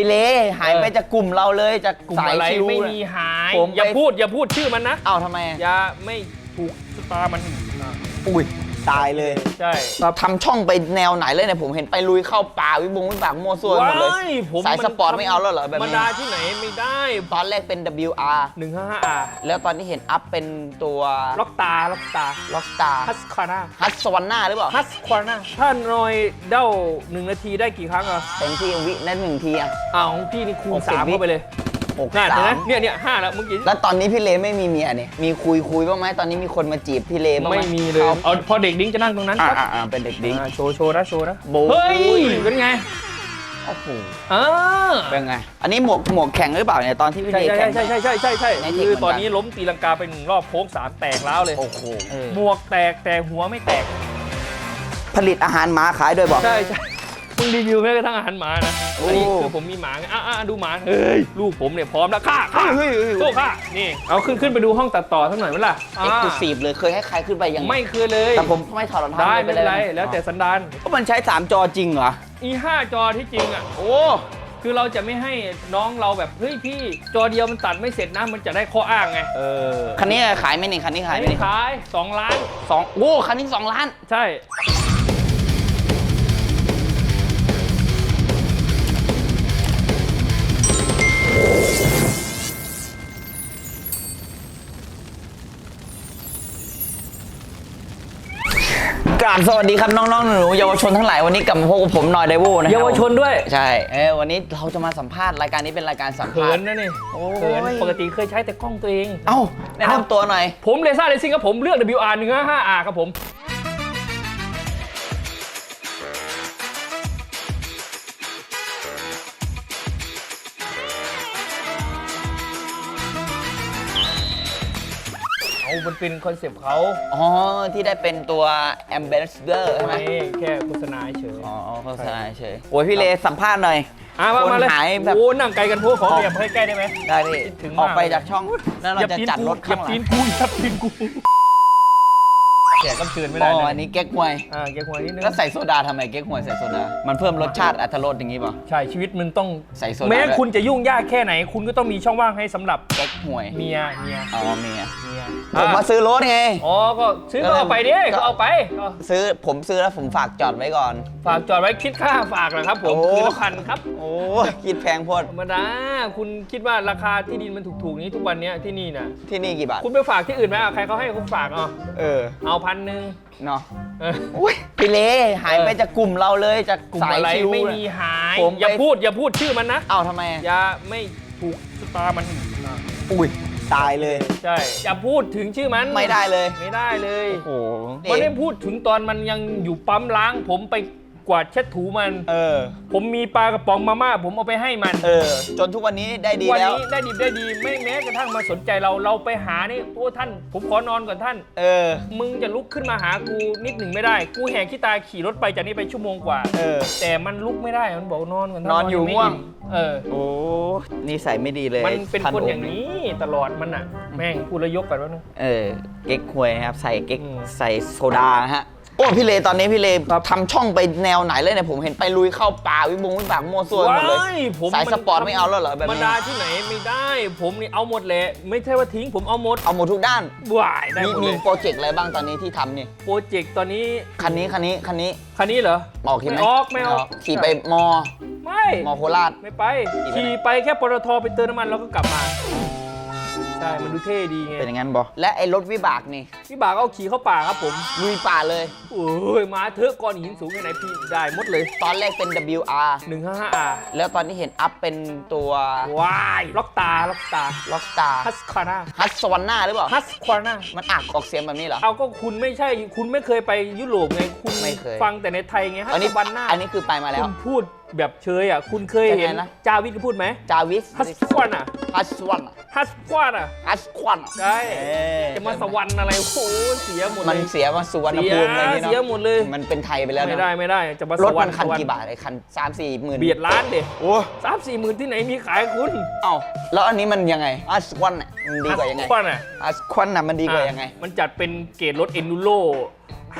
พี่เลหายไปเออจากกลุ่มเราเลยจากกลุ่มสายอะไรชิว ไม่เลยมีหาย ผมไป อย่าพูดอย่าพูดชื่อมันนะ เอ้าทำไมอะอย่าไม่ถูกสตาร์มัน อุ้ย ตายเลยใช่ทำช่องไปแนวไหนเลยเนี่ยผมเห็นไปลุยเข้าป่าวิบงวิบากมั่วซั่วหมดเลยว้ายผมสายสปอร์ตไม่เอาแล้วเหรอแบบธรรมนี้ดาที่ไหนไม่ได้ตอนแรกเป็น WR 155 R แล้วตอนนี้เห็นอัพเป็นตัวล็อกตาล็อกตาล็อกสตาร์ฮัสคาน่าฮัสสวันน่าหรือเปล่าฮัสควาน่าถ้านอยเด้าหนึ่งนาทีได้กี่ครั้งอะเต็มที่วินั่นหนึ่งทีอะอ้าวของพี่นี่คูณหกสิบสามวิเข้าไปเลย หกน่าสาเห็นไหมมเนี่ยเนี่ยห้าแล้วเมื่อกี้แล้วตอนนี้พี่เลไม่มีเมียเนี่ยมีคุยคุยบ้างไหมตอนนี้มีคนมาจีบพี่เลบ้างไหมไม่มีเลยอาเอาพอเด็กดิ้งจะนั่งตรงนั้นอ่าครับอ่าอ่าเป็นเด็กดิ้ง อ่าโชว์โชว์นะโชว์นะโบ้ย เฮ้ยเป็นไงโอ้โหอ่าเป็นไง อันนี้หมวกหมวกแข่งหรือเปล่าเนี่ยตอนที่พี่ใช่เลใช่แข่ง ใช่ใช่ใช่ใช่ใช่ในเทคคือเหมือนกันตอนนี้ล้มตีลังกาไปหนึ่งรอบโค้งสามแตกแล้วเลย โอ้โหเออหมวกแตกแต่หัวไม่แตก ผลิตอาหารหมาขายด้วยบอก ใช่ใช่ มึงรีวิวแม้กระทั่งอาหารหมานะโอ้อันนี้คือผมมีหมาไงอะอะดูหมาเฮ้ยลูกผมเนี่ยพร้อมแล้วฆ่าฆ่าเฮ้ยเฮ้ยเฮ้ยโซ่ฆ่านี่เอาขึ้นขึ้นไปดูห้องตัดต่อสักหน่อยไหมล่ะเอ็กซ์คลูซีฟเลยเคยให้ใครขึ้นไปยังไม่เคยเลยแต่ผมไม่ถอดรองเท้าได้ไม่เป็นไรลยแล้วแต่สันดานก็มันใช้ 3 จอจริงเหรออีห้าจอที่จริงอะโอ้คือเราจะไม่ให้น้องเราแบบเฮ้ยพี่จอเดียวมันตัดไม่เสร็จนะมันจะได้ข้ออ้างไงเออคันนี้ขายไหมนี่คันนี้ขายไหมไม่นี่ขาย2ล้านสองโอ้คันนี้2ล้าน ใช่ กราบสวัสดีครับน้องๆหนูๆเยาวชนทั้งหลายวันนี้กลับมาพบกับผมหน่อยไดโวนะครับเยาวชนด้วยใช่เออวันนี้เราจะมาสัมภาษณ์รายการนี้เป็นรายการสัมเขิภาษนณ์นะนี่โอ้ยเขินปกติเคยใช้แต่กล้องตัวเอง เอ้าแนะนำตัวหน่อย ผมเลซ่าเลซิ่งครับผมเลือก WR 155R ครับผม เอามันเป็นคอนเซปต์เขาอ๋อ ที่ได้เป็นตัว ambassador ใช่ไหมไม่แค่โฆษณาเฉย อ๋อโฆษณาเฉยโอ้ยพี่เลสัมภาษณ์หน่อยอะมาคนมาเลยหายแบบ โอ้นั่งไกลกันพวกขอขยับให้ใกล้ได้ไหม ได้พี่คิดถึงอมากอกไปจากช่อง แล้วเราอย่าจะปีนจัดกูรถอข้าย่างหลัปีงนกูอย่าปีนกู แกก็เกินไม่อ๋ได้อนะอันนี้เก๊กฮวย อ่าแกหัวนิดนึงแล้วใส่โซดาทำไมเก๊กฮวยใส่โซดา มันเพิ่มรสชาติอรรถรสอย่างนี้ป่ะ ใช่ชีวิตมึงต้องใส่โซดา แม้ด้วยคุณจะยุ่งยากแค่ไหน คุณก็ต้องมีช่องว่างให้สำหรับเก๊กฮวยเมียเมียอ๋อเมียเมียผมมาซื้อรถไง อ๋อก็ซื้อก็เอาไปดิก็เอาไปก็ซื้อผมซื้อแล้วผมฝากจอดไว้ก่อน ฝากจอดไว้คิดค่าฝากเหรอครับผมโอ้ คือละพันครับโอ้คิดแพงโพดธรรมดาคุณคิดว่าราคาที่ดินมันถูกๆนี้ทุกวันเนี้ยที่นี่น่ะที่นี่กี่บาท คุณไปฝากที่อื่นไหมอะใครเขาให้คุณฝากอะเออ เอาพันหนึ่งเนาะเอออุ้ยพี่เลหายไปจากกลุ่มเราเลยจากกลุ่มสายอะไรชิวไม่มีหาย ผมไปอย่าพูดอย่าพูดชื่อมันนะ เอ้าทำไมอะอย่าไม่ถูกสตาร์มันอุ้ยตายเลย ใช่ อย่าพูดถึงชื่อมันไม่ได้เลย ไม่ได้เลย โอ้โห มันได้พูดถึงตอนมันยังอยู่ปั๊มล้าง ผมไป กวาดเช็ดถูมัน เออ ผมมีปลากระป๋องมาม่าผมเอาไปให้มัน เออ จนทุกวันนี้ได้ดีวัแล้ว นี้ได้ดีได้ดีไม่แม้กระทั่งมาสนใจเราเราไปหานี่โอ้ท่าน ผมขอนอนก่อนท่าน เออ มึงจะลุกขึ้นมาหากูนิดหนึ่งไม่ได้ กูแหกขี้ตาขี่รถไปจากนี่ไปชั่วโมงกว่า เออ แต่มันลุกไม่ได้มันบอกนอนก่อนท่านอนอยู่ไม่ง่วง เออ โอ้นิสัยไม่ดีเลยมันเป็นท่คนโอย่างนี้ตลอดมันอะ แม่งพูดแล้วยกกันว่านึง เออ เก๊กควยนะครับ ใส่เก๊ก อืม ใส่โซดานะฮะ โอ้พี่เลตอนนี้พี่เลทำช่องไปแนวไหนเลยเนี่ยผมเห็นไปลุยเข้าป่าวิบงวิบากมั่วซั่วหมดเลยว้ายผมสายสปอร์ตไม่เอาแล้วเหรอแบบธรรมนี้ดาที่ไหนไม่ได้ ผมนี่เอาหมดแหละไม่ใช่ว่าทิ้งผมเอาหมดเอาหมดทุกด้านวายได้มีหมดมีเลยโปรเจกต์อะไรบ้างตอนนี้ที่ทำนี่โปรเจกต์ตอนนี้คันนี้คันนี้คันนี้คันนี้เหรอออกขี่ไหมไม่ออกไม่ออกขี่ไปมอ ไม่มอโคราชไม่ไปขี่ไปไหนขี่ไปแค่ปตทไปเติมน้ำมันแล้วก็กลับมาใช่มันดูเท่ดีไงเป็นอย่างนั้นบอและไอ้รถวิบากนี่ พี่บ่าวก็เอาขี่เข้าป่าครับผม ลุยป่าเลย โอ้ยมาเถอะก้อนหินสูงแค่ไหนพี่ได้หมดเลย ตอนแรกเป็น WR 155R แล้วตอนนี้เห็นอัพเป็นตัวว้ายล็อกตาล็อกตาล็อกสตาร์ฮัสคาน่าฮัสสวันน่าหรือเปล่า ฮัสควาน่ามันอักออกเสียงแบบนี้เหรอ เอาก็คุณไม่ใช่คุณไม่เคยไปยุโรปไงคุณไม่เคย ฟังแต่ในไทยไงฮัอันสนี้วันน่าอันนี้คือไปมาแล้ว คุณพูด แบบเชยอะ คุณเคยเห็นยังไงนะ จาวิทพูดไหมจาวิสฮัสควาน่าฮัสวันฮัสควาน่าฮัสควันใช่จะมาสวรรค์อะไรโอ้โหเสียหมดมันเลยเสียมาสุวรรณเสียภูมิอะไรอย่างงี้เสียเนาะหมดเลย มันเป็นไทยไปแล้วไม่นะได้ไม่ได้จะมารสถวรมัรนค์คันสวรรกี่ค์บาทไอ้คันสามสี่หมื่นเบียดล้านเด็โอ้สามสี่หมื่นที่ไหนมีขายคุณเอ้าแล้วอันนี้มันยังไงฮัสควันน่ะมันดีกว่ายังไงฮัสควาน่ะฮัสควันน่ะมันดีกว่ายังไง อะมันจัดเป็นเกรดรถเอนดูโร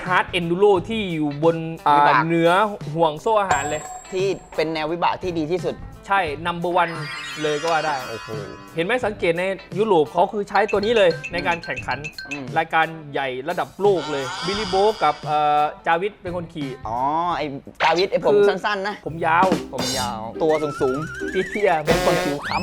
ฮาร์ดเอนดูโรที่อยู่บนอ่าวิบากเหนือห่วงโซ่อาหารเลย ที่เป็นแนววิบากที่ดีที่สุดใใช่ number one เลยก็ว่าได้ โอ้โห เห็นไหมสังเกตในยุโรปเขาคือใช้ตัวนี้เลยในการแข่งขัน อืม รายการใหญ่ระดับโลกเลยบิลลี่โบกับเอ่อจาวิดเป็นคนขี่ อ๋อ ไอ้ดาวิดไอ้ผมคือ สั้น ๆ นะ ผมยาวผมยาว ตัวสูง เตี้ยๆๆเป็นคนผิวค้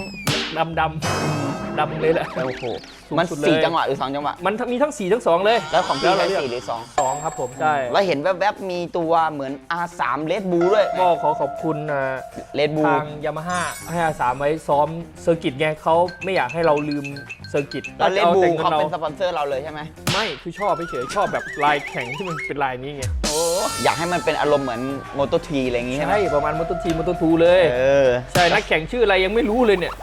ดำดำดำเลยแหละำโอ้โหสูงมันสุดเลยสี่จังหวะหรือสองจังหวะ มันมีทั้งสี่ทั้งสองเลย แล้วของพี่แล้วเราใช้เลือกสี่หรือสองสองครับผมใช่แล้วเห็นแวบๆมีตัวเหมือน R3 Red Bull ด้วยก็ขอขอบคุณอ่า Red Bull ทางยามาฮ่าให้อาสามไว้ซ้อมเซอร์กิตไงเขาไม่อยากให้เราลืมเซอร์กิตแล้ว Red อ Bull แต่งิเขาเราเป็นสปอนเซอร์เราเลยใช่ไหมไม่คือชอบเฉยๆชอบแบบลายแข่งที่มันเป็นลายนี้ไงโอ้อยากให้มันเป็นอารมณ์เหมือนโมโตทีอะไรอย่างงี้ใช่ไหมใช่ประมาณมอเตอร์ทีมอเตอร์ทูเลยเออใช่นักแข่งชื่ออะไรยังไม่รู้เลยเนี่ย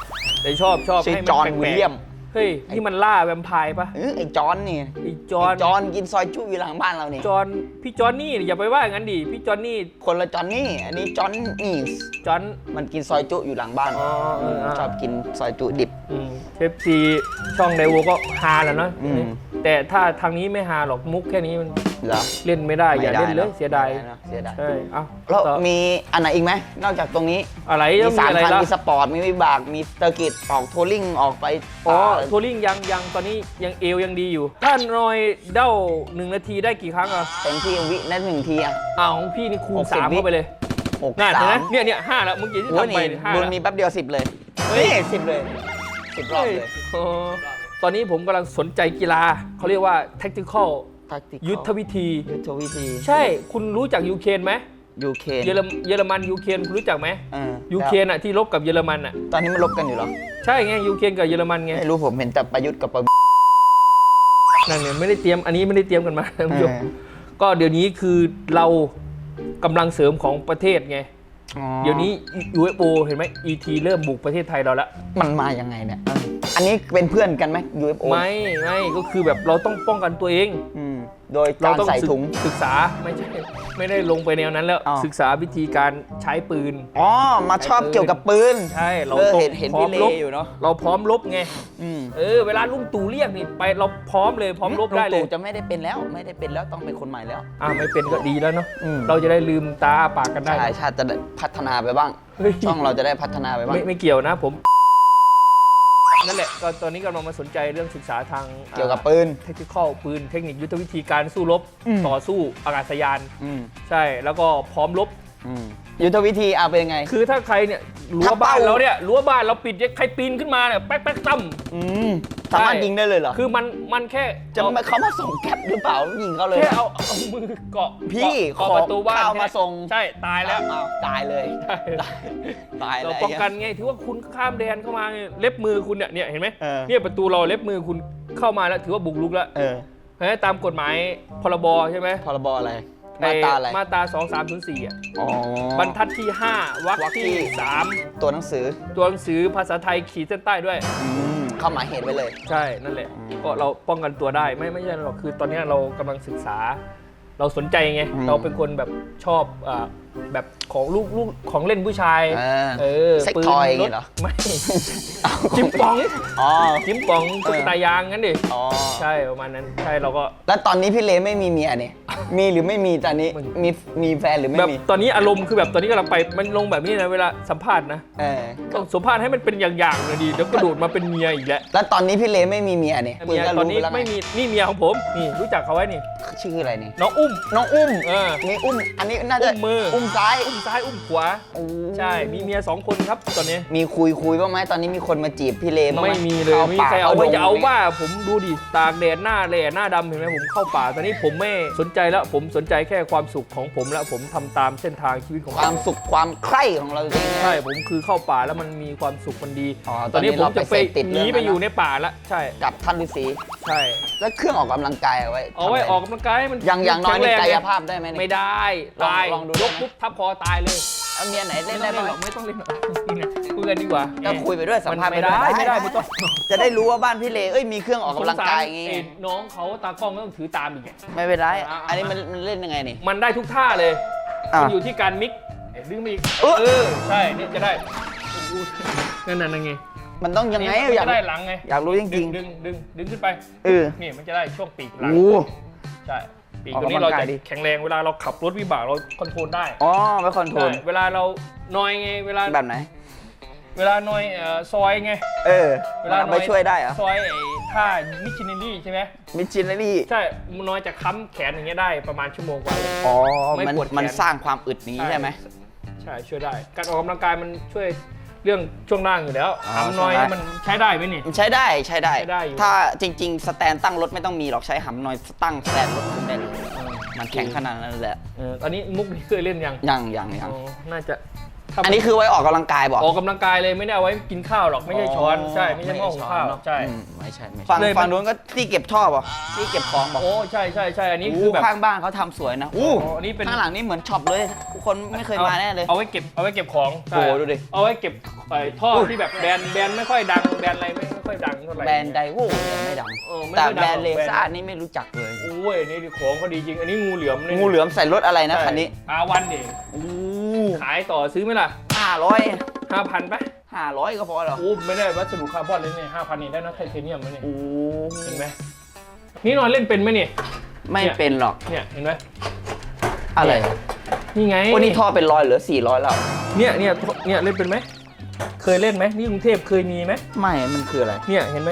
แต่ชอบชอบชื่อให้จอห์นแปลกๆวิลเลียม เฮ้ยนี่มันล่าแวมไพร์ปะเออไอ้จอห์นนี่ไอ้จอห์นไจอห์นกินซอยจุอยู่หลังบ้านเรานี่จอห์นพี่จอห์นนี่อย่าไปว่าอย่างนั้นดิพี่จอห์นนี่คนละจอห์นนี่อันนี้จอห์นนี่จอห์นมันกินซอยจุอยู่หลังบ้านอ๋อเอออะชอบกินซอยจุดิบเอฟซีช่องไดโวก็ฮาแหล้วเนอะอืม แต่ถ้าทางนี้ไม่ฮาหรอกมุกแค่นี้มัน เหรอ เล่นไม่ได้อย่าเล่นเลยไม่เสียดายไม่ไนะเสียดาย ใช่เอ้าแล้วต่อมีอันไหนอีกไหมนอกจากตรงนี้ อะไรมียังมีสามอะไรคันล่ะมีสปอร์ต มีวิบาก มีเตอร์กิตออกทัวริงออกไปอ๋อป่าทัวริงยังยังตอนนี้ยังเอวยังดีอยู่ ถ้านอยเด้าหนึ่งนาทีได้กี่ครั้งอะเต็มที่วินั่นหนึ่งทีอะอ้าวของพี่นี่คูณหกสิบสามวิ เข้าไปเลยหกน่าสาเห็นไหมมเนี่ยเนี่ยห้าแล้วเมื่อกี้ที่โอ้ยทำไปนี่เนี่ยห้าบุญแล้ว มีแป๊บเดียวสิบเลยเฮ้ยสิบเลยสิบรอบเลยโอ้ตอนนี้ผมกำลังสนใจกีฬาเขาเรียกว่า tactical ทักติยุทธวิธี ยุทธวิธีใช่คุณรู้จักยูเครนไหมยูเครนเยอรมเยอรมันยูเครนคุณรู้จักไหมเออยูเครนอะที่รบกับเยอรมันอะตอนนี้มันลบกันอยู่เหรอ ใช่ไงยูเครนกับเยอรมันไงไม่รู้ผมเห็นแต่ประยุทธ์กับประนั่นเนี่ยไม่ได้เตรียมอันนี้ไม่ได้เตรียมกันมาท่านผู้ชมเออ ก็เดี๋ยวนี้คือเรากำลังเสริมของประเทศไง อ๋อเดี๋ยวนี้ UFO เห็นไหม ET เริ่มบุกประเทศไทยเราละมันมายังไงเนี่ยอันนี้เป็นเพื่อนกันไหม UFO ไม่ไม่ก็คือแบบเราต้องป้องกันตัวเอง อืม โดยเราการต้องใส่ศึกถุง ศึกษาไม่ใช่ไม่ได้ลงไปแนวนั้นแล้ว อ้าว ศึกษาวิธีการใช้ปืน อ๋อ มาชอบเกี่ยวกับปืน ใช่เราเออต้องเห็นเห็นพร้อพี่มเลรบอยู่เนาะเราพร้อมรบไงอืมเออเวลาลุงตู่เรียกนี่ไปเราพร้อมเลยพร้อมรบได้เลยลุงตู่จะไม่ได้เป็นแล้วไม่ได้เป็นแล้วต้องเป็นคนใหม่แล้ว อ่าไม่เป็นก็ดีแล้วเนาะอืม เราจะได้ลืมตาอ้าปากกันได้ ใช่ชาติจะได้พัฒนาไปบ้าง เฮ้ย ช่องเราจะได้พัฒนาไปบ้าง ไม่ไม่เกี่ยวนะผม นั่นแหละก็ตอนนี้กำลังมาสนใจเรื่องศึกษาทางเกี่ยวกับปืน เทคนิคปืน เทคนิคยุทธวิธีการสู้รบอืมต่อสู้อากาศยานอืมใช่ แล้วก็พร้อมรบอืม ยุทธวิธีอาเป็นยังไง คือถ้าใครเนี่ยรั้วถ้าเป้าบ้านเราเนี่ยรั้วบ้านเราปิดเนี่ยใครปีนขึ้นมาเนี่ยแป๊กแป๊กตั้มอืมสามารถยิงได้เลยเหรอ คือมันมันแค่จะไม่เขามาส่งแก๊ปหรือเปล่ายิงเขาเลยแค่เอาเอามือเกาะพี่เกาะขอประตูบ้านข้าวมาส่งใช่ตายแล้วอ้าวตายเลยใช่ตายเราเลยป้องกันไงถือว่าคุณข้ามแดนเข้ามาเนี่ยเล็บมือคุณเนี่ยเนี่ยเห็นไหมเออเนี่ยประตูเราเล็บมือคุณเข้ามาแล้วถือว่าบุกรุกแล้วเออเฮ้ยตามกฎหมายพรบใช่ไหมพรบอะไร มาตราอะไร มาตรา2 3 0 4อะอ๋อ บรรทัดที่ 5วรรควรรคที่ ที่ตัวหนังสือ3ตัวหนังสือภาษาไทยขีดเส้นใต้ด้วย อืมเข้าหมายเหตุไว้เลย ใช่นั่นแหละก็เราป้องกันตัวได้ไม่ไม่ใช่หรอกคือตอนเนี้ยเรากำลังศึกษา เราสนใจไง อืม เราเป็นคนแบบชอบอ่าแบบ ของลูกลูกของเล่นผู้ชายเออเออเซ็กปืนทอยอย่างงี้รถเหรอ ไม่ จิ้มป๋องอ๋อ จิ้มป๋องตุ๊กตายางงั้นดิอ๋อ ใช่ประมาณนั้นใช่เราก็ แล้วตอนนี้พี่เลไม่มีเมียเนี่ย มีหรือไม่มีตอนนี้มันมีมีแฟนหรือไม่แบบมี ตอนนี้อารมณ์คือแบบตอนนี้กำลังไปมันลงแบบนี้นะเวลาสัมภาษณ์นะเออ ต้องสัมภาษณ์ให้มันเป็นอย่างๆเลยดีเดี๋ยวกระโดดมาเป็นเมียอีกแล้วแล้วตอนนี้พี่เลไม่มีเมียเนี่ยเมียก็ตอนรู้นี้ปแล้วงไม่มีนี่เมียของผมนี่รู้จักเขาไว้นี่ชื่ออะไรนี่น้องอุ้มน้องอุ้มเออมีอุ้ม อันนี้น่าจะอุ้มมืออุ้อุ้มซ้ายอุ้มซ้ายอุ้มขวา โอ้ใช่ มีเมียสองคนครับตอนนี้ มีคุยคุยบ้างไหมตอนนี้มีคนมาจีบพี่เลบ้างไหมไม่มีเลยข้ไม่มีป่ใครเอาดไว้งจะเอาว่าผมดูดิตากแดดหน้าแหล่หน้าดำเห็นไหมผมเข้าป่า ตอนนี้ผมไม่สนใจแล้ว ผมสนใจแค่ความสุขของผมแล้วผมทำตามเส้นทางชีวิตของคผวามมสุขความใคร่ของเราเองใช่ผมคือเข้าป่าแล้วมันมีความสุขมันดี อ๋อตอนนี้ตอนนี้ผมเราจะไปไปเสพติดหนีเรื่องนั้นไปอยู่ในป่าละใช่ กับท่านฤาษีใช่ แล้วเครื่องออกกำลังกายเอาไว้เอาไว้ทำะรออกกำลังกายให้มันอย่างอย่างน้อยนี่แข็กางแรยงภาพได้ไหมเนี่ย ไม่ได้ลองตายลองดูยได้กไหมปุ๊บทับคอตายเลยเอาเมียไหนเล่นไม่ได้ต้องเล่บ้างนหรอกไม่ต้องเล่นหรอกนี่นะคุยกันดีกว่าก็คุยไปด้วยสัมภาษณ์ไม่ไปด้วยได้ไม่ได้ไม่ต้องจะได้รู้ว่าบ้านพี่เลเอ้ยมีเครื่องออกกำลังกายอย่างสงี้สรไอ้น้องเขาตากล้องก็ต้องถือตามอีกไง ไม่เป็นไรอ่าอันนี้มันมันเล่นยังไงนี่ มันได้ทุกท่าเลยอะมันอยู่ที่การมิกซ์ดึงมาอีกเออเออ ใช่นี่จะได้นั่นน่ะนั่นไง มันต้องยังไงนี่มันอยากจะได้หลังไงอยากรู้จริงๆดึงดึงดึงดึงขึ้นไปเออ นี่มันจะได้ช่วงปีกหลัง โอ้ ใช่ ปีกออกตัวนี้กำลัเรางกายจะดิ แข็งแรงเวลาเราขับรถวิบากเราคอนโทรลได้อ๋อไว้คอนโทรลใช่เวลาเรานอยไง เวลาแบบไหน เวลาหน่อยเอ่อซอยไง เออเวลาไปน้อยช่วยได้เหรอะซอยไอ้ท่ามิชชินนี่ใช่ไหมมิชชินนารีใช่น้อยจะค้ำแขนอย่างเงี้ยได้ประมาณชั่วโมงกว่าเลยอ๋อไม่มันปวดแขน มันสร้างความอึดนี้ใช่ไหม ใช่ช่วยได้ การออกกำลังกายมันช่วย เรื่องช่วงล่างอยู่แล้วอ๋อทำน้อยช่วงล่าง มันใช้ได้ไหมนี่มันใช้ได้ใช้ได้ ใช้ได้อยู่ ถ้าจริง ๆ สแตนตั้งรถไม่ต้องมีหรอกใช้หำหน่อยตั้งสแตนรถขึ้นได้เลยมันแข็งขนาดนั้นแหละเออตอนนี้มุกนี่เคยเล่นยังยังยังยัง อ๋อน่าจะ ถ้าอันนี้คือไว้ออกกำลังกายบอกออกกำลังกายเลยไม่ได้เอาไว้กินข้าวหรอกไม่ใช่ช้อนใช่ไม่ใช่หม้อหุงข้าวเนะใช่อืมไม่ใช่ไม่ใช่ฝั่งเลยมันฝั่งนู้นก็ที่เก็บท่อป่ะที่เก็บของบอกโอ้ใช่ใช่ใช่อันนี้อู้คือแบบข้างบ้านเขาทำสวยนะอู้อ๋ออันนี้เป็นข้างหลังนี่เหมือนช็อปเลยทุกคนไม่เคยมาแน่เลย เอาไว้เก็บเอาไว้เก็บของโอ้โหดูดิเอาไว้เก็บไอ้ท่อที่แบบแบรนด์แบรนด์ไม่ค่อยดังแบรนด์อะไรไม่ค่ อยดังเท่าไหร่แบรนด์ไดโวแต่ไม่ดังเออไม่แต่ค่อยดังแบรนด์เลหรอกซ่านี่ไม่รู้จักเลย โอ้ยนี่ของเขาดีจริง อันนี้งูเหลือมนี่งูเหลือมใส่รถอะไรนะคันนี้อาวันเองอู้ขายต่อซื้อไหมล่ะห้าร้อยห้าพันปะห้าร้อยก็พอเหรอโอ้ไม่ได้วัสดุคาร์บอนเลยเนี่ยห้าพันนี่ได้นะไทเทเนียมไหมเนี่ยอู้เห็นไหมนี่นอนเล่นเป็นไหมเนี่ยไม่เป็นหรอกเนี่ยเห็นไหมอะไรนี่ไงวันนี้ท่อเป็นร้อยเหลือสี่ร้อยแล้วเนี่ยเนี่ยเนี่ยเล่นเป็นไหม เคยเล่นไหมนี่กรุงเทพเคยมีไหมไม่ มันคืออะไร เนี่ยเห็นไหม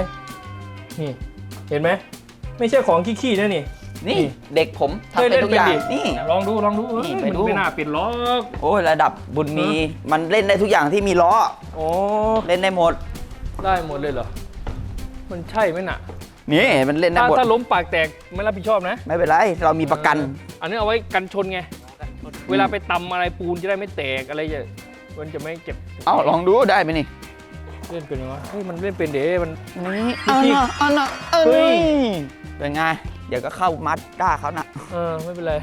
นี่เห็นไหมไม่ใช่ของขี้ๆนะนี่ นี่นี่ เด็กผมทำเคยเป็เล่นนทุกเป็นอย่างดินี่ ลองดูลองดูเอ้ยนี่ไปมันดู ไม่น่าปิดล็อกโอ้ยระดับบุญมีมันเล่นได้ทุกอย่างที่มีล้อโอ้เล่นได้หมดได้หมดเลยเหรอมันใช่ไหมน่ะนี่มันเล่นได้ถ้าหมดถ้าล้มปากแตกไม่รับผิดชอบนะไม่เป็นไรเรามีประกันอันนี้เอาไว้กันชนไง เวลาไปตำอะไรปูนจะได้ไม่แตกอะไรจะ มันจะไม่เจ็บเอ้าลองดูได้ไหมนี่เล่นเป็นยังไงวะเฮ้ยมันเล่นเป็นเด้มัน นี่เอาพี่เนาะเอาเนาะเอ้เฮ้ย ยเป็นไงเดี๋ยวก็เข้ามัดด้าเขานะเออไม่เป็นไร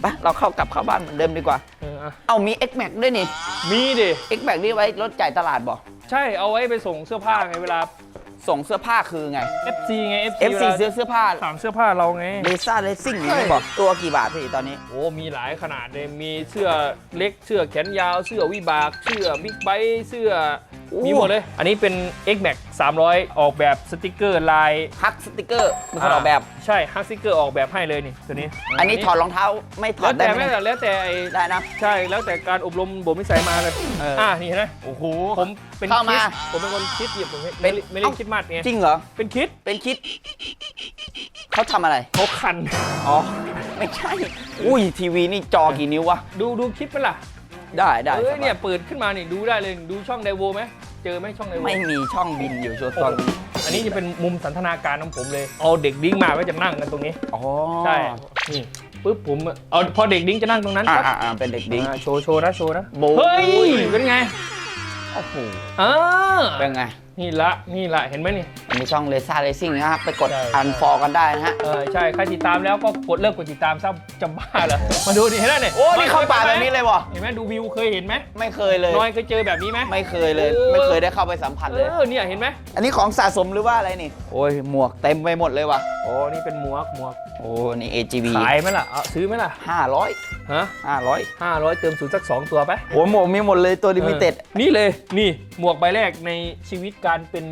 ไปเราเข้ากลับเข้าบ้านเหมือนเดิมดีกว่า เอออะเอามี X Max ด้วยนี่ มีดิ X Max นี่ไว้รถจ่ายตลาดบอกใช่เอาไว้ไปส่งเสื้อผ้าไงเวลา ส่งเสื้อผ้าคือไง FC ไง FC, FC เวลาซื้อเสื้อผ้าสั่งเสื้อผ้าเราไงเลซ่าเลซิ่งนี่ใช่บอกตัวกี่บาทพี่ตอนนี้ โอ้มีหลายขนาดเลย มีเสื้อเล็ก เสื้อแขนยาว เสื้อวิบาก เสื้อบิ๊กไบค์ เสื้อโอ้ มีหมดเลย อันนี้เป็น X Max 300 ออกแบบสติกเกอร์ลายฮักสติกเกอร์เป็นคนออกแบบ ใช่ฮักสติกเกอร์ออกแบบให้เลยนี่ตัวนี้ อันนี้ถอดรองเท้าไม่ถอแล้ดวได้แต่ไหมไม่แต่แล้วแต่ไอ้ได้นะ ใช่แล้วแต่การอบรมบ่มนิสัยมาเลยเอออ่ อ่านี่เห็นไหมโอ้โห ผมเป็นเข้ามาคิดผมเป็นคนคิดหยิบผมไม่เป็นไม่เล่นเอ้า คิดมัดไงจริงเหรอ เป็นคิดเป็นคิด เขาทำอะไร เขาคัน อ๋อ ไม่ใช่ อุ้ยทีวีนี่จอกี่นิ้ววะ ดูดูคลิปไหมล่ะ ได้ได้เอ้ยสบาเนี่ยเปิดขึ้นมานี่ดูได้เลยดูช่องไดโวไหมเจอไหมช่องไดโวไม่มีช่องบินอยู่ชัวร์ตอนนี้อันนี้จะเป็นมุมสันทนาการของผมเลย เอาเด็กดิ้งมาก็จะนั่งกันตรงนี้อ๋อใช่นี่ปุ๊บผมเอาพอเด็กดิ้งจะนั่งตรงนั้นอ่าปั๊บอ่าอ่าเป็นเด็กดิ้งอ่าโชว์โชว์นะโชว์นะโบ้ยเฮ้ยเป็นไงโอ้โหอ่าเป็นไง นี่ละนี่ละเห็นไหมนี่อันนี้ช่องเลซ่าเลซิ่งนะครับ ไปกดใช่ อันฟอกันได้นะฮะ เออใช่ใครติดตามแล้วก็กดเลิกกดติดตามซะจะบ้าเหรอมาดูดิเห็นไหมเนี่ยโอ้ นี่เข้าป่าแบบนี้เลยวะเห็นไหมดูวิวเคยเห็นไหมไม่เคยเลย น้อยเคยเจอแบบนี้ไหมไม่เคยเลยเออไม่เคยได้เข้าไปสัมผัสเอเลย อเนี่ยเห็นไหมอันนี้ของสะสมหรือว่าอะไรนี่ โอ้ย หมวกเต็มไปหมดเลยว่ะโอ้นี่เป็นหมวกหมวกโอ้ นี่ AGV ขายไหมล่ะเอาซื้อไหมล่ะ500 ฮะ500ห้าร้อยเติมศูนย์สักสองตัวไปโอ้ยหมวกมีหมดเลยตัวลิมิเต็ด ออนี่เลยนี่หมวกใบแรกในชีวิตการเป็น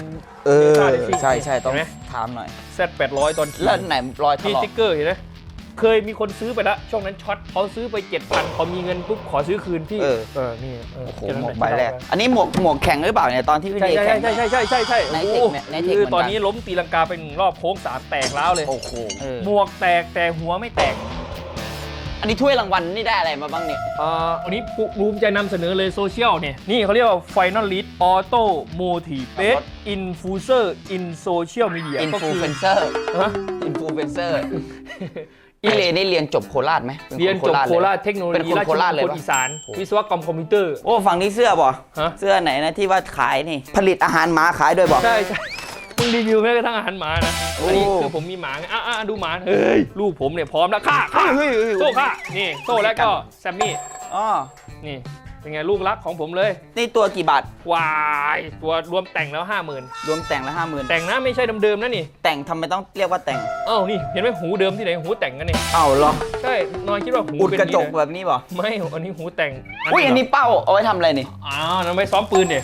เออ Delta Racing ใช่ใช่ต้องเห็นไหม ถามหน่อยแซดแปดร้อยตอนขี่แล้วไหนรอยถมีลอสกติ๊กเกอร์เห็นไหมเคยมีคนซื้อไปแล้วช่วงนั้นช็อตเขาซื้อไปเจ็ดพันพอมีเงินปุ๊บขอซื้อคืนที่เออ เออนี่เออโอ้โหแค่นั้นหมวกแหใบละแรก อันนี้หมวกหมวกแข่งหรือเปล่าเนี่ยตอนที่พี่ใช่เลใช่แข่ง ใช่ใช่ใช่ใช่ใช่ในโอ้เทคโหเนี่ยในเทคคือเหมือนกันตอนนี้ล้มตีลังกาไปหนึ่งรอบโค้งสามแตกแล้วเลย โอ้โห เออ หมวกแตกแต่หัวไม่แตก อันนี้ถ้วยรางวัลนี่ได้อะไรมาบ้างเนี่ยเอ่ออันนี้ปุภูมิใจนำเสนอเลยโซเชียลเนี่ย นี่เขาเรียกว่า Final Lead Auto Motive Best Infuser in Social Media อินก็ฟลูคือเอนเซอร์ ฮะ อินฟลูเอนเซอร์ พี่เลนี่เรียนจบโคราชไหมป็คเรียนจบโคราชลเทคโนโลเป็นยีคนราชโคราชเลยมงคปะลอีสาน วิศวกรรมคอมพิวเตอร์ โอ้ ฝั่งนี้เสื้อบ่ฮะ เสื้อไหนนะที่ว่าขายนี่ ผลิตอาหารหมาขายด้วยบ่ใช่ใช่ มึงรีวิวแม้กระทั่งอาหารหมานะโอ้อันนี้คือผมมีหมาไงอะอะดูหมาเฮ้ยลูกผมเนี่ยพร้อมแล้วฆ่าฆ่าเฮ้ยเฮ้ยเฮ้ย โซ่ฆ่านี่โซ่แล้วก็แซมมี่อ๋อนี่เป็นไงลูกรักของผมเลยนี่ตัวกี่บาทวายตัวรวมแต่งแล้วห้าหมื่นรวมแต่งละห้าหมื่นแต่งนะไม่ใช่เดิมๆนะนี่แต่งทำไมต้องเรียกว่าแต่งเอ้านี่เห็นไหมหูเดิมที่ไหนหูแต่งกันนี่เอ้าเหรอใช่นอยคิดว่าหูอุดเป็นกระจกอย่างนี้แบบนี้บ่นะไม่อันนี้หูแต่งอุ้ยอันนี้เป้าเอาไว้ทำอะไรนี่อ้าวนั่นไม่ซ้อมปืนเดี๋ย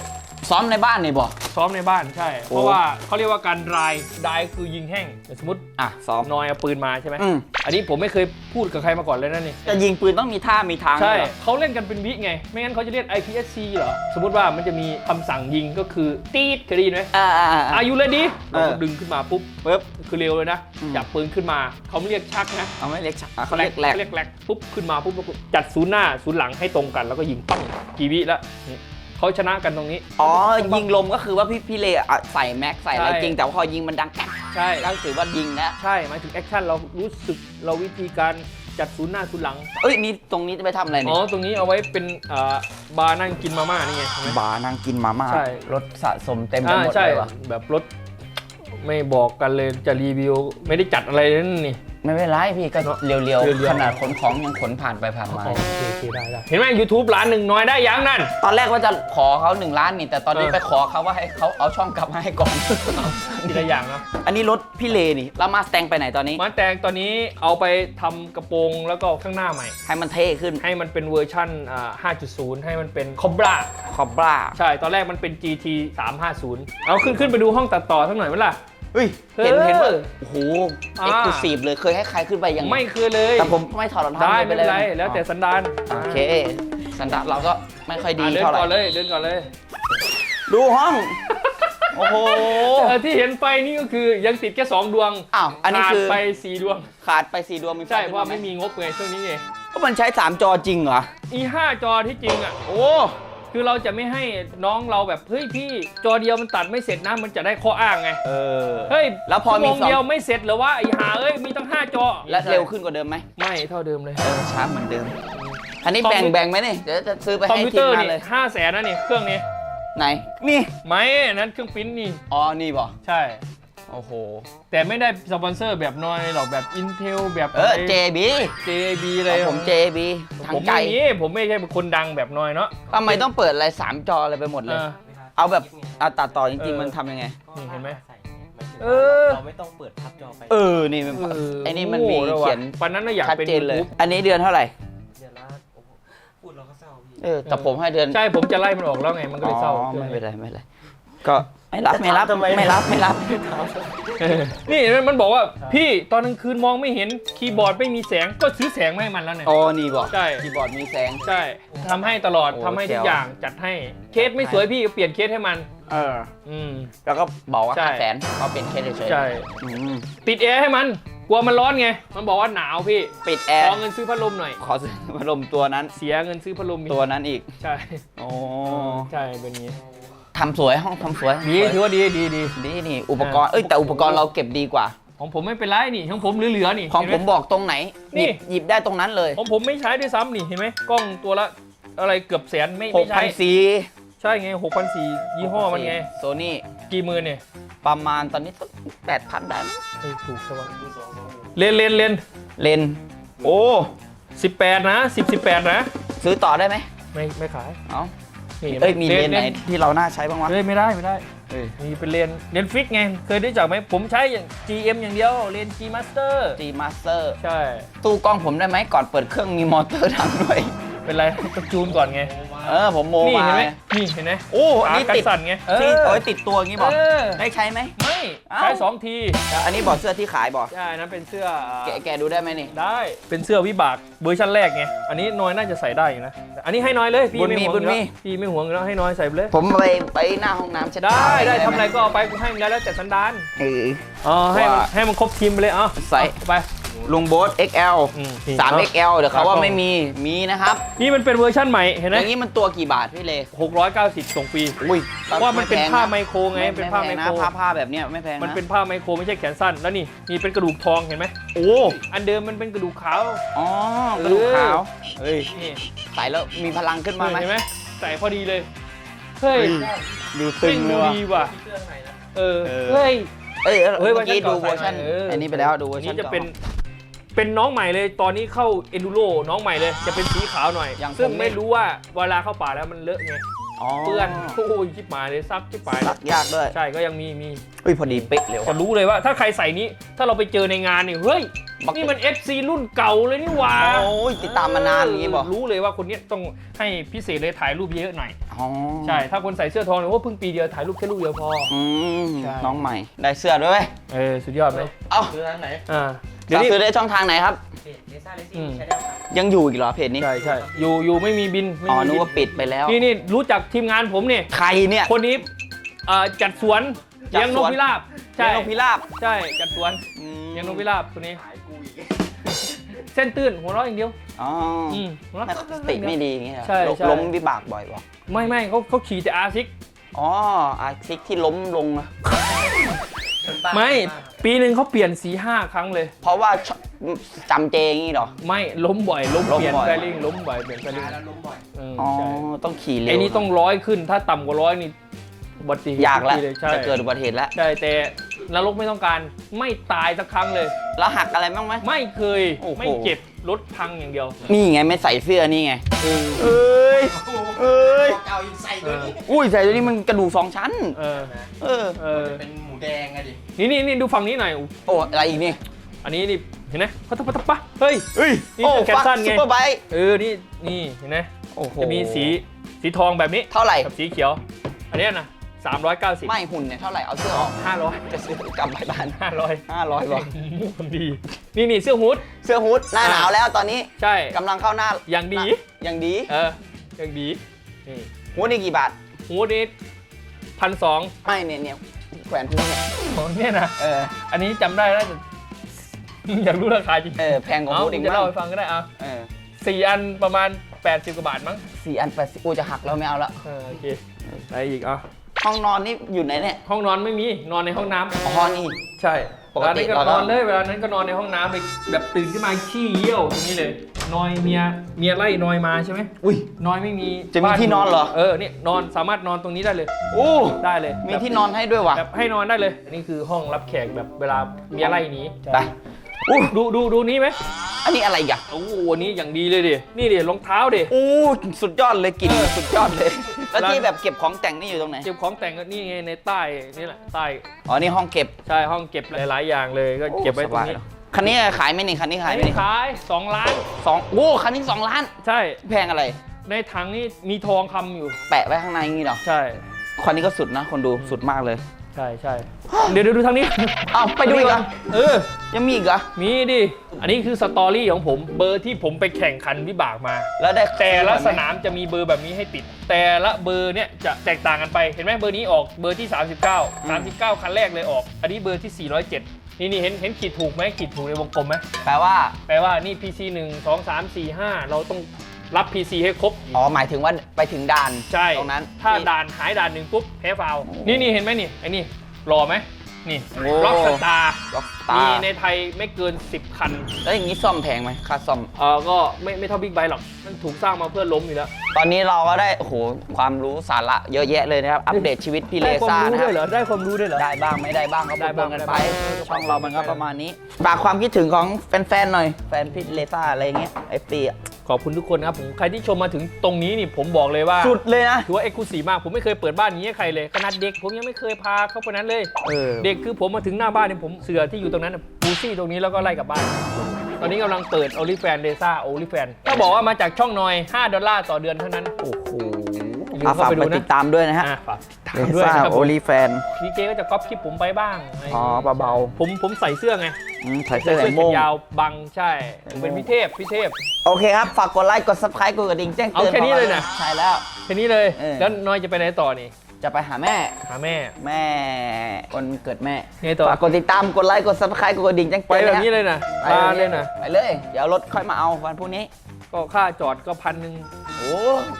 ซ้อมในบ้านนี่บ่ซ้อมในบ้านใช่ เพราะว่าเขาเรียกว่าการดรายดรายคือยิงแห้งสมมติอะซ้อม นอยเอาปืนมาใช่ไหมอืม อันนี้ผมไม่เคยพูดกับใครมาก่อนเลยนะนี่ จะยิงปืนต้องมีท่ามีทางใช่ ด้วยเหรอเขาเล่นกันเป็นวิไง ไม่งั้นเขาจะเรียก IPSC เหรอ สมมติว่ามันจะมีคำสั่งยิงก็คือตีดเคยได้ยินไหมอ่าอ่าอ่า อายุเลยดิเอเราอก็ดึงขึ้นมาปุ๊บ ปึ๊บ คือเร็วเลยนะ อืม จับปืนขึ้นมา เขาไม่เรียกชักนะเอาไม่เล็กชักอะเขาเรียกแหลกเรียกแหลกปุ๊บขึ้นมาปุ๊บแล้วก็จัดศูนย์หน้าศูนย์หลังให้ตรงกันแล้วก็ยิงปั้งกี่วิแล้วนี่ เขาชนะกันตรงนี้ อ๋อ ยิงลมก็คือว่าพี่พี่เลอะใส่แม็กใส่อะไรใช่ จริง แต่ว่าพอยิงมันดังแก๊กใช่ ก็ถือว่ายิงแล้วใช่หมายถึงแอคชั่นเรารู้สึกเราวิธีการจัดศูนย์หน้าศูนย์หลัง เอ้ยนี่ตรงนี้จะไปทำอะไรอ๋เนี่อยตรงนี้เอาไว้เป็นอ่าบาร์นั่งกินมาม่านี่ไงเห็นไหม บาร์นั่งกินมาม่าใช่ รถสะสมเต็มไปอ่าหมดใช่เลยว่ะแบบรถไม่บอกกันเลยจะรีวิว ไม่ได้จัดอะไรนั่นนี่ ไม่เป็นไรพี่ก็เนอะเรียวเรียวๆ ๆ ขนาดขนของยังขนผ่านไปผ่านมา โอเคโอเคได้ได้เห็นไหม YouTube ร้านหนึ่งน้อยได้ยังนั่น ตอนแรกว่าจะขอเขาหนึ่งล้านนี่แต่ตอนนี้เออ ไปขอเขาว่าให้เขาเอาช่องกลับมาให้ก่อน ทีละอย่างเนาะอันนี้รถพี่เลนี่แล้วมาสแตงไปไหนตอนนี้มาแตงตอนนี้เอาไปทำกระโปรงแล้วก็ข้างหน้าใหม่ ให้มันเท่ขึ้นให้มันเป็นเวอร์ชั่นอ่า5.0 ให้มันเป็นคอบราคอบราใช่ ตอนแรกมันเป็น GT 350 เอาขึ้นขึ้นไปดูห้องตัดต่อสักหน่อยไหมล่ะ เฮ้ยเห็นเออเห็นว่าโอ้โหอ่าเอ็กซ์คลูซีฟเลยเคยให้ใครขึ้นไปยังไม่เคยเลยแต่ผมไม่ถอดรองเท้าได้ไม่เป็นไรลยแล้วแต่สันดานโอเค สันดานเราก็ไม่ค่อยดีอะเดินเท่าไหร่ก่อนเลยเดินก่อนเลย ดูห้องโอ้โหเออที่เห็นไฟนี่ก็คือยังติดแค่สองดวงอ้าวอันนี้ขาดคือไปสี่ดวง ขาดไปสี่ดวงมีไฟใช่ขึ้นเพราะว่าหไม่มีงบไงช่วงนี้ไงก็มันใช้ 3 จอจริงเหรออี5จอที่จริงอะโอ้ คือเราจะไม่ให้น้องเราแบบเฮ้ยพี่จอเดียวมันตัดไม่เสร็จนะมันจะได้ข้ออ้างไงเออ เฮ้ยแล้วพอมีชั่วโงสอง เดียวไม่เสร็จเหรอวะไอ้หาเอ้ยมีตั้ง5จอและเร็วขึ้นกว่าเดิมไหมไม่เท่าเดิมเลย เออช้าเหมือนเดิม อันนี้คอมแบ่งพิว แบ่งไหมนี่เดี๋ยวจะซื้อไปคอมให้พิวทีเตมอร์งานนี่เลย ห้าแสนนะนี่เครื่องนี้ไหน นี่ ไม่อันนั้นเครื่องปริ้นนี่อ๋อนี่บ่ใช่ โอ้โห แต่ไม่ได้สปอนเซอร์แบบน้อยหรอกแบบ Intel แบบเออ JB JB อะไรของผม JB ทางผมไกลไม่มีผมไม่ใช่คนดังแบบน้อยเนาะทำไมต้องเปิดอะไร3จออะไรไปหมดเอเลย อ เอาแบบเอาตัดต่อจริง เอๆอมันทำยังไง นี่เห็นไหมเอเอออ เราไม่ต้องเปิดพับจอไปเออ นี่มันไอ้นี่มันมีโอ้โหเขียนปันนั้นน่ะอยากชัดเป็น เจนเลย YouTube อันนี้เดือนเท่าไหร่ เดือนละโอ้โหพูดเราก็เศร้าพี่ เออแต่ผมให้เดือน ใช่ผมจะไล่มันออกแล้วไงมันก็เลยเศร้าอ๋อไม่เป็นไร ไม่เป็นไร ก็ ไม่รับไม่รับไม่รับไม่รับ เออนี่เห็นไหมมันบอกว่าพี่ตอนกลางคืนมองไม่เห็นคีย์บอร์ดไม่มีแสงก็ซื้อแสงมาให้มันแล้วเนี่ยอ๋อนี่บอกใช่ คีย์บอร์ดมีแสง ใช่ทำให้ตลอดโอ้ทำให้ทุกแจ๋ว อย่างจัดให้เคสไม่สวยพี่ก็เปลี่ยนเคสให้มัน เออ อืม แล้วก็บอกว่าใช่ ห้าแสนเขาเป็นเคสเฉยๆใช่ อืมติดแอร์ให้มันกลัวมันร้อนไง มันบอกว่าหนาวพี่ปิดแอขร์อเงินซื้อพัดลมหน่อย ขอซื้อพัดลมตัวนั้น เสียเงินซื้อพัดลมอีกตัวนั้นอีก ใช่ โอ้ ใช่เป็นอย่างนี้ ทำสวยห้องทำสวยดีถือว่าดีดีดี ดีนี่อุปกรณ์เอ้ยแต่อุปกรณ์เราเก็บดีกว่า ของผมไม่เป็นไรนี่ของผมเหลือๆนี่ของเห็นผไหมบอกตรงไหนนี่หยิบหยิบได้ตรงนั้นเลยของผมไม่ใช้ด้วยซ้ำนี่เห็นไหมกล้องตัวละอะไรเกือบแสนไม่ไม่ใช้6,000ซีใช่ไงหกพันสี่ยี่ห้อมันไง โซนี่กี่หมื่นเนี่ยประมาณตอนนี้แปดพันได้มั้งเฮ้ยถูกใช่ปะเลนเลนเลนเลนส์โอ้สิบแปดนะสิบสิบแปดนะ ซื้อต่อได้ไหมไม่ไม่ขาย เอ้านี่ เอ้ยมีเลนส์ไหนที่เราน่าใช้บ้างวะเฮ้ยไม่ได้ไม่ได้เอ้ยมีเป็นเลนเลนฟิกไง เคยได้จักไหมผมใช้อย่าง GM อย่างเดียวเลน G Master G Master ใช่ตู้กล้องผมได้ไหมก่อนเปิดเครื่องมีมอเตอร์ดังด้วย เป็นไรต้องจูนก่อนไง เออผมโมนี่มาเห็นไหมนี่เห็นไหมโอ้อันนี้ขากัติดสั่นไงเอที่อเอาไว้ติดตัวอย่างนี้บอกเออ ได้ใช้ไหม ไม่เอ้า ใช้สองทีอันนี้บอกเสื้อที่ขายบอกใช่นั้นเป็นเสื้อแกะแกะดูได้ไหมนี่ได้เป็นเสื้อวิบากเวอร์ชันแรกไงอันนี้น้อยน่าจะใส่ได้อยู่นะแต่อันนี้ให้น้อยเลยพี่บุญไม่มีห่วงบุญอยู่มีแล้วพี่ไม่ห่วงอยู่แล้วให้น้อยใส่ไปเลย ผมไปไปหน้าห้องน้ำเช็ดได้เท้าได้หมทำอะไรก็เอาไปกูให้มึงได้แล้วแต่สันดานเออ อ๋อให้มันว่าให้มันครบทีมไปเลยเอะใส่ ไป ลุงโบ๊ท XL อืมนี่3 XL เดี๋ยวเขาว่าตากล้องไม่มีมีนะครับนี่มันเป็นเวอร์ชันใหม่เห็นอไหมย่างนี้มันตัวกี่บาทพี่เล690ส่งฟรีอุ้ยว่ามันเป็นไแพงะผ้าไมโครไงไม่เป็นผ้าไมแพงโครนะผ้าผ้าแบบเนี้ยไม่แพงนะมันเป็นผ้าไมโครไม่ใช่แขนสั้นแล้วนี่นี่เป็นกระดูกทองเห็นไหมโอ้อันเดิมมันเป็นกระดูกขาวอ๋อกระดูกขาวเฮ้ยนี่ใส่แล้วมีพลังขึ้นมาไหม เห็นไหมใส่พอดีเลยเฮ้ยดูตึงเลดูยว่ะ ดีว่ะเครื่องไหนนะเออเออ เฮ้ย เอ้ยเฮ้ยเมื่อกี้เวดูอเวร์อร์ชัชันนเก่าเอออัอันนี้ไปแล้วดูเวออัร์นชันี้นจะเป็นก่า เป็นน้องใหม่เลยตอนนี้เข้า Enduro น้องใหม่เลย จะเป็นสีขาวหน่อย อย่างผมซึ่งนี่ไม่รู้ว่าเวลาเข้าป่าแล้วมันเลอะไงอ๋อเปื้อนโอ้ยชิบหายเลยซักชิบหายเลซัยกยากด้วยใช่ก็ยังมีมีอุ้ยพอดีเป๊ะเลยจะว่ะ รู้เลยว่าถ้าใครใส่นี้ถ้าเราไปเจอในงานนี่เฮ้ยบัก นี่มัน FC รุ่นเก่าเลยนี่หว่าโอ้ยติดตามมานานอย่างงี้บอกรู้เลยว่าคนเนี้ยต้องให้พิเศษเลยถ่ายรูปเยอะหน่อย อ๋อใช่ ถ้าคนใส่เสื้อทองเนี่ยว่าเพิ่งปีเดียวถ่ายรูปแค่รูปเดียวพอ อืมใช่ น้องใหม่ ได้เสื้อด้วยเว้ยเออสุดยอดไหมเอ้าคือทางไหน อ่า เดี๋ยวสั่งนี้ซื้อได้ช่องทางไหนครับ เพจเลซ่าเลอืซี่มใช้ได้ครับ ยังอยู่อีกเหรอเพจนี้ ใช่ใช่อยู่อยู่ไม่มีบินไม่อ๋อมีนึกบินว่าปิดไปแล้ว นี่นี่รู้จักทีมงานผมเนี่ยใครเนี่ย คนนี้เอ่อจัดสวนจัดเลี้ยงนสกวนพิราบใช่ใช่นกพิราบใช่จัดสวนอืมเลี้ยงนกพิราบคนนี้เส้นตื้นหัวเราะอย่างเดียวอ๋อออืมหัวเราะ ไม่สติไม่ดีอย่างเงี้ยเหรอใช่ล้มใช่ ล้มวิบากบ่อยป่ะไม่ไม่เขาเขาขี่แต่อาซิกอ๋ออาซิกที่ล้มลงอะ ไม่ปีหนึ่งเขาเปลี่ยนสีห้าครั้งเลย เพราะว่าชอบจำเจงี้เหรอ ไม่ล้มบ่อย ล้มล้มเปลี่ยนบ่อยไฟลิงล้มบ่อยเปลี่ยนไฟลิงแล้วล้มบ่อย เอออ๋อ ใช่ต้องขี่เร็วไอ้นี่ต้องร้อยขึ้นถ้าต่ำกว่าร้อยนี่ อุบัติเหตุอยากแล้วทุเลยใช่จะเกิดอุบัติเหตุแล้ว ใช่แต่นรกไม่ต้องการไม่ตายสักครั้งเลย แล้วหักอะไรบ้างไหม ไม่เคยโอ้โห ไม่เจ็บรถพังอย่างเดียว นี่ไงไม่ใส่เสื้อนี่ไง เออเอ้ย เอ้ยเก่าอีกใส่ตัวนี้อุ้ยใส่ตัวนี้มันกระดูกสองชั้น เออเออ เออเป็นหมูแดงอะดิ นี่นี่นี่ดูฝั่งนี้หน่อยโอ้อะไรอีกนี่อันนี้นี่เห็นไหมพัตพัตปะเฮ้ย เฮ้ยนี่โอ้คือแคปฟักชั่นไง ซุปเปอร์ไบค์เออนี่นี่เห็นไหมโอ้โหจะมีสีสีทองแบบนี้เท่าไหร่ กับสีเขียว อันเนี้ยนะ 390 ไม่หุ่นเนี่ยเท่าไหร่เอาเสื้อออก500 จะซื้อกลับไปบ้าน500 500บาทมุกมันดี นี่นี่เสื้อฮูดเสื้อฮูดหน้าหนาวแล้วตอนนี้ใช่กำลังเข้าหน้าอย่างดีอย่างดีเอออย่างดีนี่ฮูดนี่กี่บาทฮูดนี่พันสองไม่เนี่ยเนี่ยแขวนฮูดเนี่ยเนี่ยนะเอออันนี้จำได้แล้วแต่อยากรู้ราคาจริงเออแพงกว่าเอาฮูดอีกจะมั้เล่างให้ฟังก็ได้อะเออสี่อันประมาณ 80กว่าบาทมั้งสี่อันแปดสิบอู้จะหักแล้วไม่เอาละเออโอเคไปอีกอะ ห้องนอนนี่อยู่ไหนเนี่ยห้องนอนไม่มีนอนในห้องน้ำอ๋อนี่ใช่ปกติเวลานั้นก็เราก็นอนเลยเวลานั้นก็นอนในห้องน้ำไปแบบตื่นขึ้นมาขี้เยี่ยวตรงนี้เลยนอยเมียเมียไล่นอยมาใช่ไหมอุ้ยนอยไม่มีจะมีบ้าที่นอนเหรอเออเนี่ยนอนสามารถนอนตรงนี้ได้เลยโอ้ได้เลย มีแบบที่นอนให้ด้วยว่ะแบบให้นอนได้เลย นี่คือห้องรับแขกแบบเวลาเมียไล่หนีไป อู้ดูดูดูนี้ไหมอันนี้อะไรอีกอะโอ้โหอันนี้อย่างดีเลยดิ นี่ดิรองเท้าดิโอ้สุดยอดเลยกลิ่นเออสุดยอดเลยแล้วแล้วที่แบบเก็บของแต่งนี่อยู่ตรงไหน เก็บของแต่งก็นี่ไงในใต้นี่แหละใต้ อ๋อ นี่ห้องเก็บ ใช่ห้องเก็บหลาย ๆ อย่างเลยก็เก็บไว้ตรงนี้โอ้สบายเนอะคันนี้ขายไหมนี่คันนี้ขายไหมไม่นี่ขาย2ล้านสองโอ้คันนี้สองล้าน ใช่ แพงอะไร ในถังนี่มีทองคำอยู่ แปะไว้ข้างในงี้เหรอ ใช่ คันนี้ก็สุดนะคนดูสุดมากเลย ใช่ใช่ เดี๋ยวเดี๋ยวดูทางนี้อ้าวไปดูอีกเหรอเออ ยังมีอีกเหรอ มีดิ อันนี้คือสตอรี่ของผมเบอร์ที่ผมไปแข่งขันวิบากมา แล้วได้แต่ละซื้อสไหมนามจะมีเบอร์แบบนี้ให้ติด แต่ละเบอร์เนี่ยจะแตกต่างกันไป เห็นไหมเบอร์นี้ออกเบอร์ที่ 39 39 คันแรกเลยออก อันนี้เบอร์ที่ 407นี่นี่เห็นเห็นขีดถูกไหมขีดถูกในวงกลมไหมแปลว่า แปลว่านี่ PC 1 2 3 4 5 เราต้องรับ PC ให้ครบ อ๋อ หมายถึงว่าไปถึงด่าน ใช่ ตรงนั้น ถ้าที่ด่านหายด่านหนึ่งปุ๊บแพ้ฟาวล์โอ้นี่นี่เห็นไหมนี่ไอ้นี่ รอไหมนี่โอ้ ล็อกสตาร์ล็อกตามีในไทยไม่เกิน 10 คัน แล้วอย่างนี้ซ่อมแพงไหมค่าซ่อม เออก็ไม่ไม่เท่าบิ๊กไบค์หรอก มันถูกสร้างมาเพื่อล้มอยู่แล้วตอนนี้เราก็ได้โอ้โหความรู้สาระเยอะแยะเลยนะครับ อัปเดตชีวิตพี่เลซ่านะครับได้ความรู้ด้วยเหรอ ได้บ้างไม่ได้บ้างก็ได้ปบ้างนๆกันได้ไปบ้าง ช่องเรามันก็ประมาณนี้ฝากความคิดถึงของแฟนๆหน่อย แฟนพี่เลซ่าอะไรเงี้ยเอฟซี ขอบคุณทุกคนนะครับผมใครที่ชมมาถึงตรงนี้นี่ผมบอกเลยว่า สุดเลยนะ ถือว่าเอ็กซ์คลูซีฟมาก ผมไม่เคยเปิดบ้านอย่างนี้ให้ใครเลยขนาดเด็กผมยังไม่เคยพาเขาไปนั้นเลย เออ เด็กคือผมมาถึงหน้าบ้านเนี่ยผมเสือที่อยู่ตรงนั้นน่ะปูซี่ตรงนี้แล้วก็ไล่กลับบ้าน ตอนนี้กำลังเปิด o อ l ิแฟนเดซ่าโอลิแฟนถ้าบอกว่ามาจากช่องนอย 5 ดอลลาร์ต่อเดือนเท่านั้น โอ้โหลืมอะเข้าฝากไปดูไปนะติดตามด้วยนะฮะ อะฝากติดตาม เลด้วยซ่านะครับโอผมลีแฟน ดีเจก็จะก๊อปคลิปผมไปบ้างอะไรอย่างอ๋อเงี้ยเบาผมผมใส่เสื้อไงๆอืมใส่ใส่เสื้อเสื้แขอนแขโม่นงยาวบังใช่ผมเป็นพี่เทพพี่เทพ โอเคครับ ฝากกดไลค์ กด subscribe กดกระดิ่งแจ้งเตือนเอาแค่นี้เลยนะ ใช่แล้ว แค่นี้เลย เออ แล้วน้อยจะไปไหนต่อนี่จะไปหาแม่ หาแม่ แม่คนเกิดแม่ไงต่อ ฝากกดติดตาม กดไลค์ กด subscribe กดกระดิ่งแจ้งไปเตือนแบบนะนี้เลยนะไปลาแบบเลยนะไปเลย เดี๋ยวรถค่อยมาเอาวันพรุ่งนี้ ก็ค่าจอดก็พันหนึ่งโอ้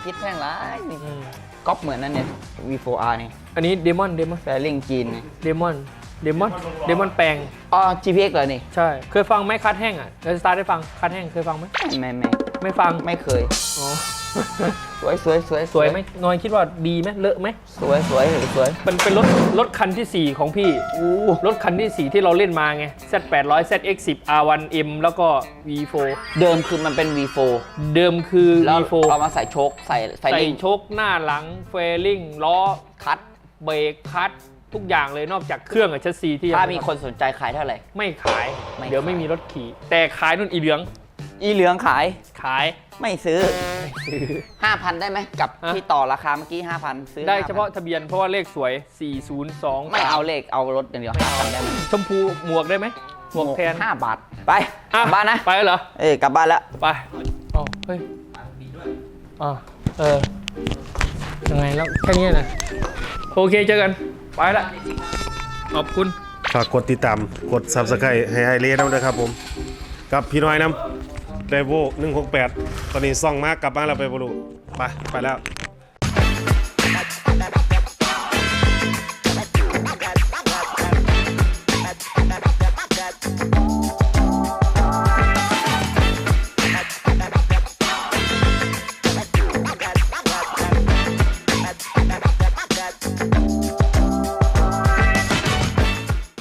คิดแพงหลายนี่อืม ก๊อปเหมือนนั่นเนี่ย V4R นี่อันนี้เดมอนเดมอนแฟลิงจีนนี่เดมอนเดมอนเดมอนแปลง อ๋อ GPX เหรอนี่ใช่ เคยฟังไหมคัดแห้งอะเราสตาร์ได้ฟังคัดแห้งเคยฟังไหมไม่ไม่ไม่ฟังไม่เคย อ๋อ สวยสวยสวยสวยไหมน้อยคิดว่าดีไหมเลอะไหมสวยสวยสวยมันเป็นรถรถคันที่ 4 ของพี่รถคันที่ 4 ที่เราเล่นมาไง Z800 ZX10 R1M แล้วก็ V4 เดิมคือมันเป็น V4 เดิมคือแล้ว V4 เอามาใส่โชคใส่ไฟใส่ลิงโชคหน้าหลังเฟลิงล้อคัดเบรกคลัตช์ทุกอย่างเลยนอกจากเครื่องกับชัสซีที่ยังถ้าไมีคนสนใจขายเท่าไหร่ไม่ขายไม่เดี๋ยวไม่ขายมีรถขี่ แต่ขายนุ่นอีเหลือง อีเหลืองขายขาย ไม่ซื้อซื้อ 5,000 ได้ไหมกับฮะ ที่ต่อราคาเมื่อกี้ 5,000 ซื้อได้5,000เฉพาะทะเบียนเพราะว่าเลขสวย 402ไม่เอาเลขเอารถอย่างเดียว5,000ได้ไหมชมพูหมวกได้ไหมหมวกแทน5บาท ไปกอ่ลับบ้านนะ ไปแล้วเหรอ เอ้ยกลับบ้านแล้ว ไปอ๋อเฮ้ยอ๋อเออ ยังไงแล้วแค่นี้นะ โอเคเจอกัน ไปละ ขอบคุณ ฝากกดติดตาม กด subscribe ให้ไอเล่น้ำด้วยครับผม กับพี่น้อยน้ำ ไดโว168 ตอนนี้ซ่องมากกลับบ้านเราไปบรูไปไปแล้ว